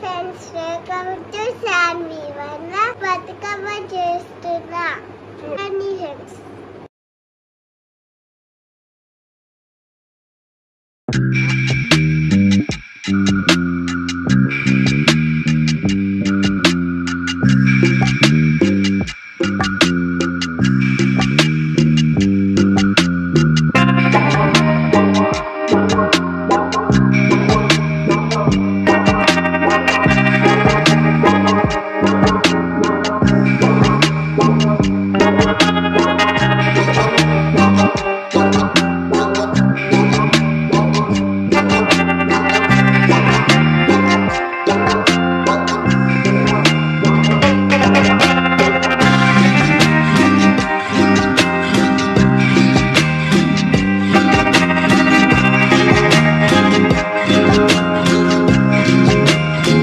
Friends welcome to Shanvi వల్ల బతుకమ్మ చేస్తున్నా. అని ఫ్రెండ్స్ Thank